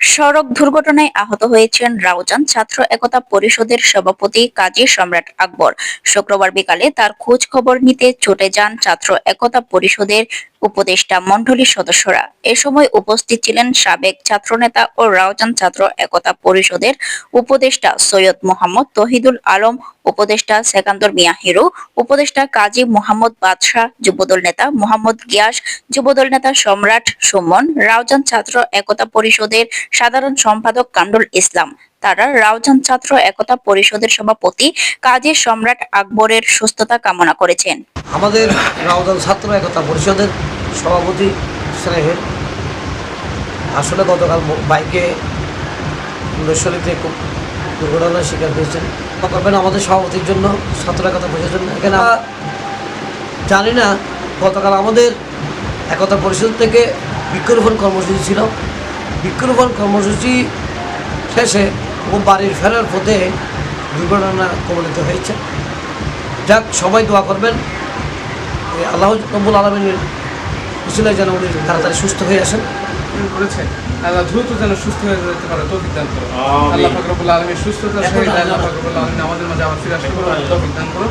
সড়ক দুর্ঘটনায় আহত হয়েছেন রাউজান, ছাত্র একতা পরিষদের সভাপতি কাজী সম্রাট আকবর। শুক্রবার বিকালে তার খোঁজ খবর নিতে ছুটে যান ছাত্র একতা পরিষদের উপদেষ্টা মণ্ডলীর সদস্যরা। এ সময় উপস্থিত ছিলেন সাবেক ছাত্রনেতা ও রাউজান ছাত্র একতা পরিষদের উপদেষ্টা সৈয়দ মোহাম্মদ তহিদুল আলম, উপদেষ্টা সেকান্দর মিয়া হিরু, উপদেষ্টা কাজী মোহাম্মদ বাদশাহ, যুবদল নেতা মোহাম্মদ গিয়াস, যুবদল নেতা সম্রাট সুমন, রাউজান ছাত্র একতা পরিষদের সাধারণ সম্পাদক কামরুল ইসলাম। তারা রাউজান ছাত্র একতা পরিষদের সভাপতি কাজী সম্রাট আকবরের সুস্থতা কামনা করেছেন। আমাদের রাউজান ছাত্র একতা পরিষদের সভাপতি স্নেহের। আসলে গতকাল বাইকে ফুলেশ্বরীতে খুব দুর্ঘটনার শিকার হয়েছেন। করবেন আমাদের সভাপতির জন্য, ছাত্র একতা পরিষদের জন্য। এখানে জানি না, গতকাল আমাদের একতা পরিষদ থেকে বৃক্ষরোপণ কর্মসূচি ছিল। বৃক্ষরোপণ কর্মসূচি শেষে ও বাড়ির ফেরার পথে দুর্ঘটনা কবলিত হয়েছে। যাক সবাই দোয়া করবেন। আল্লাহ রব্বুল আলমিনের উচিলায় যেন উনি তাড়াতাড়ি সুস্থ হয়ে আসেন। করেছে আল্লাহ দ্রুত যেন সুস্থ হয়ে যেতে পারে তৌফিক দান করো আল্লাহ ফাকরুল আলমীর সুস্থতার সহিত আল্লাহ ফাকরুল আলমী আমাদের মাঝে আবার ফিরে আসতে পারো তৌফিক দান করো